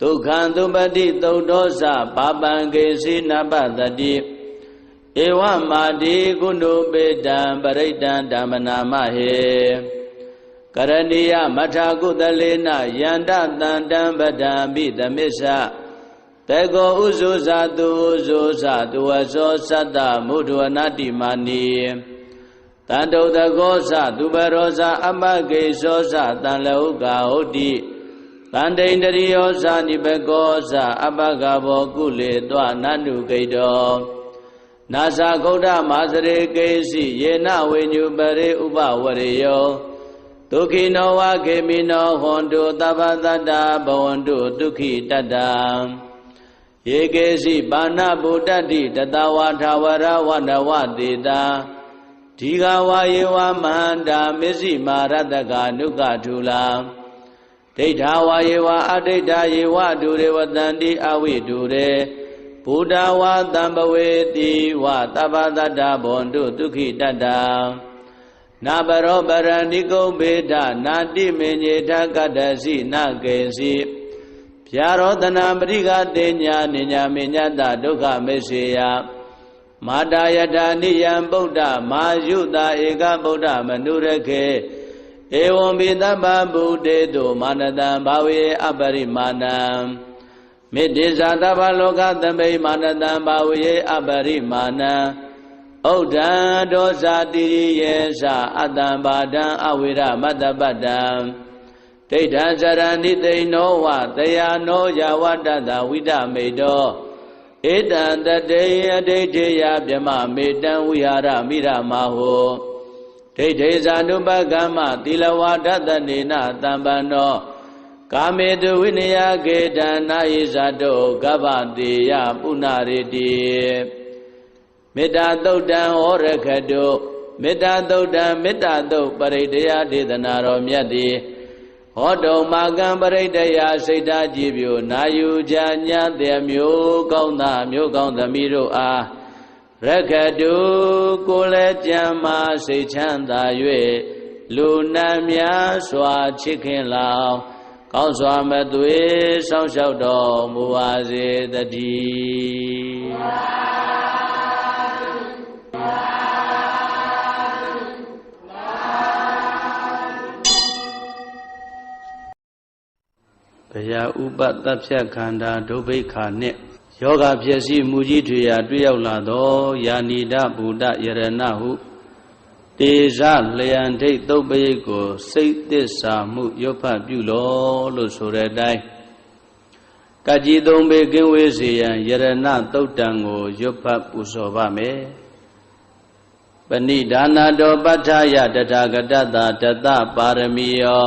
ဒုက္ခံသုပတိသုတ်သောစပါပံကေစီနပတတိဧဝမာတိကုဏုပေတံပရိတံဓမ္မနာမဟေကရဏီယမထာကုသလေနယန္တတန္တံပဒံပိသမစ္ဆတေကောဥဇုဇာတုဥဇုဇာတုဝသောသတ္တမုဒ္ဒဝနာတိမာနီတန္တုတကောသသူပရောဇာအမကေသောသတံလဟုကာဟုတ်တိ တန္တိန်တရိယောဇာနိဘကောဇာအပကဘောကုလေတောနန္တုဂိတောနာဇာဂௌဒမာစရေကေစီယေနဝေညုပရေဥပဝရေယောဒုက္ခိနောဝခေမိနောဟွန်တုသဗ္ဗတတ္တဘဝန္တုဒုက္ခိတတ္တယေကေစီပါဏဗုဒ္ဓတိတတဝါထာဝရဝနဝတေတာဒီဃဝါယေဝမန္တာမစ္စည်းမာရတကနုကထူလာ ဒိဋ္ဌာဝါယေဝအဒိဋ္ဌာယေဝဒုရေဝတန္တိအဝိဒုရေဘုဒ္ဓဝါတံပဝေတိဝသဗ္ဗတတ္တဘွန်တုဒုက္ခိတတ္တနာဘရောပရဏိကုံဘေဒနာတိမေညေထကတ္တစီနကေစီဖြာရောတနာပရိကတေညာနိညာမေညတဒုက္ခမေစေယမာတာယတာနိယံဗုဒ္ဓမာယုတာဧကဗုဒ္ဓမနုရခေ ဧဝံပိတပ္ပဗုဒေတုမာနတံဘာဝေအပရိမာဏံမေတ္တိဇာတဗ္ဗလောကသမိမာနတံဘာဝေအပရိမာဏံဩဒံဒောဇာတိယေသအတ္တံဘာဒံအဝိရမတ္တပတ္တံဒိဋ္ဌံဇရဏိသိဏောဝတယာနောယဝတ္တတဝိဒမေတောဧတံတတေအဒိဋ္ဌေယဗြမမေတံဝိဟာရမိရမဟော ဒိဋ္ဌေဇာနုပကမ္မသီလဝါဒတနေနတံပန္နောကာမေတုဝိနယကေတနာယိဇာတောကဗ္ဗတေယပုဏ္ဏရေတိမေတ္တာသုတ်တံဟောရခတုမေတ္တာသုတ်တံမေတ္တာသုတ်ပရိတယဒေသနာတော်မြတ်သည်ဟောတုံမာကံပရိတယစိတ်ဓာကြည်ပြိုနာယူကြညာတဲ့မျိုးကောင်းသားမျိုးကောင်းသမီးတို့အား ရခတုကိုလည်းကြံမာစိတ်ချမ်းသာ၍လူနာများစွာချစ်ခင်လောင်ကောင်းစွာမသွေစောင့်ရှောက်တော်မူပါစေတည်းဘယာဥပတတ်ဖြတ်ခန္ဓာဒုဗိခာနှင့် ယောဂဖြစ်စီမူကြီးထွေရာတွေ့ရောက်လာသောယာနိဒဗုဒ္ဓယရဏဟုတေဇလျံဒိတ်သုတ်ပရိတ်ကိုစိတ်သစ္စာမှုရွတ်ဖတ်ပြုလောလို့ဆိုတဲ့အတိုင်းကကြီးသုံးပေကင်းဝေးစေရန်ယရဏသုတ်တံကိုရွတ်ဖတ်ပူဇော်ပါမယ်ပဏိဒါနာတော်ပဋ္ဌာယတထာဂတတတတပါရမီယော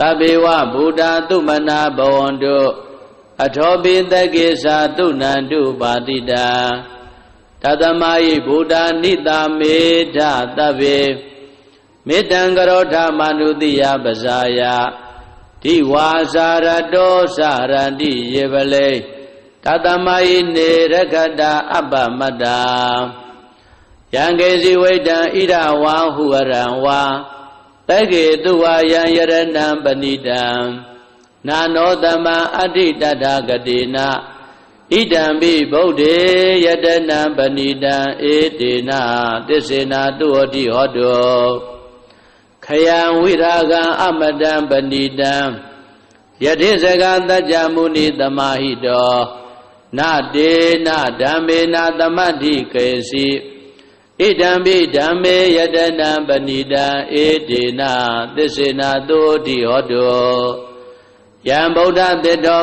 တဗေဝဗုဒ္ဓသုမနာဘဝန္တုအထောပိတကေသာတုဏန္တုပါတိတာတသမယိဗုဒ္ဓနိတာမေဓတဗေမေတံကရောဓမနုတိယပဇာယဒီဝါစာရတောစရန္တိယေပလေဓတသမယိနေရခတာအပ္ပမတ္တာယံကေစီဝိတံဣဒဝါဟုရံဝါ တကေတုဝါယံယရဏံပဏိတံနာနောတမံအဋ္ဌိတတဂတိနာဣဒံပိဗုဒ္ဓေယတနံပဏိတံဧတေနသစ္စေနာတုဟောတိဟောတောခယံဝိရာဂံအမတံပဏိတံယတိစကတัจ jা မုနိသမာဟိတောနတေနဓမ္မေနသမတ္ထိကေစီ ဣဒံပိဓမ္မေယတနံပဏိတံဧတေနသစ္စေနာတုဟောတိဟောတောယံဗုဒ္ဓတေတော